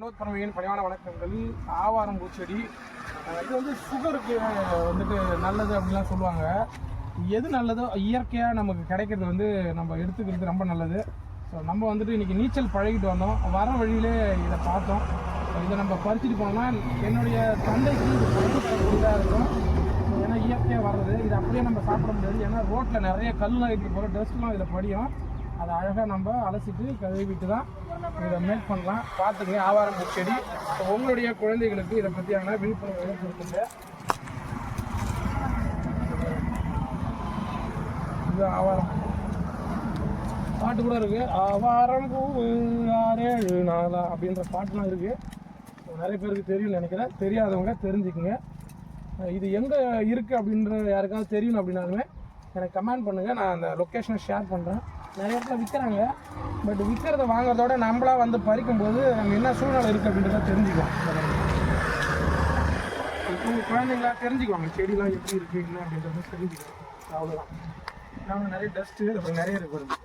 வினோத் பறவையின் பணிவான வணக்கங்கள். ஆவாரம் பூச்செடி. இது வந்து சுகருக்கு வந்துட்டு நல்லது அப்படின்லாம் சொல்லுவாங்க. எது நல்லதோ இயற்கையாக நமக்கு கிடைக்கிறது வந்து நம்ம எடுத்துக்கிறது ரொம்ப நல்லது. ஸோ நம்ம வந்துட்டு இன்றைக்கி நீச்சல் பழகிட்டு வந்தோம். வர வழியிலே இதை பார்த்தோம். இதை நம்ம பறிச்சுட்டு போனோம்னா என்னுடைய தந்தைக்கு இது இருக்கும். ஏன்னா இயற்கையாக வர்றது. இது அப்படியே நம்ம சாப்பிட முடியாது. ஏன்னா ரோட்டில் நிறைய கல்லாம் இருக்கு போகிற டஸ்ட்லாம் இதில் படியும். அதை அழகாக நம்ம அலசிட்டு கழுவிட்டு தான் இதை மேக் பண்ணலாம். பார்த்துங்க ஆவாரம் பூச்செடி உங்களுடைய குழந்தைகளுக்கு இதை பற்றியான விழிப்புணர்வு கொடுத்துங்க இது ஆவாரம். பாட்டு கூட இருக்குது ஆவாரம் பூ ஆறேழு நாளா அப்படின்ற பாட்டுலாம் இருக்குது நிறைய பேருக்கு தெரியும்னு நினைக்கிறேன். தெரியாதவங்க தெரிஞ்சுக்குங்க. இது எங்கே இருக்குது அப்படின்ற யாருக்காவது தெரியும் அப்படின்னாலுமே எனக்கு கமெண்ட் பண்ணுங்கள் நான் அந்த லொக்கேஷனை ஷேர் பண்ணுறேன் நிறைய இடத்துல விற்கிறாங்க பட் விற்கிறத வாங்குறதோட நம்மளாக வந்து பறிக்கும்போது அங்கே என்ன சூழ்நிலை இருக்குது அப்படின்றத தெரிஞ்சுக்கலாம். இப்போ குழந்தைங்களா தெரிஞ்சுக்குவாங்க செடிலாம் எப்படி இருக்குது என்ன அப்படின்றத தெரிஞ்சுக்கலாம். அவ்வளோதான் நான் நிறைய டஸ்ட்டு அப்புறம் நிறைய இருக்கு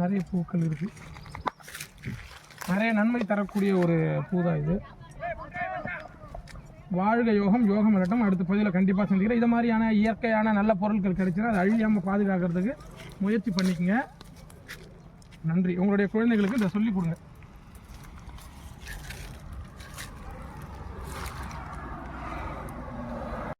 நிறைய பூக்கள் இருக்குது நிறைய நன்மை தரக்கூடிய ஒரு பூதா இது. வாழ்க யோகம் யோகம் வரட்டும். அடுத்த பகுதியில் கண்டிப்பாக சந்திக்கிறேன். இது மாதிரியான இயற்கையான நல்ல பொருட்கள் கிடைச்சுன்னா அதை அழியாமல் பாதுகாக்கிறதுக்கு முயற்சி பண்ணிக்கங்க. நன்றி. உங்களுடைய குழந்தைகளுக்கு இதை சொல்லிக் கொடுங்க.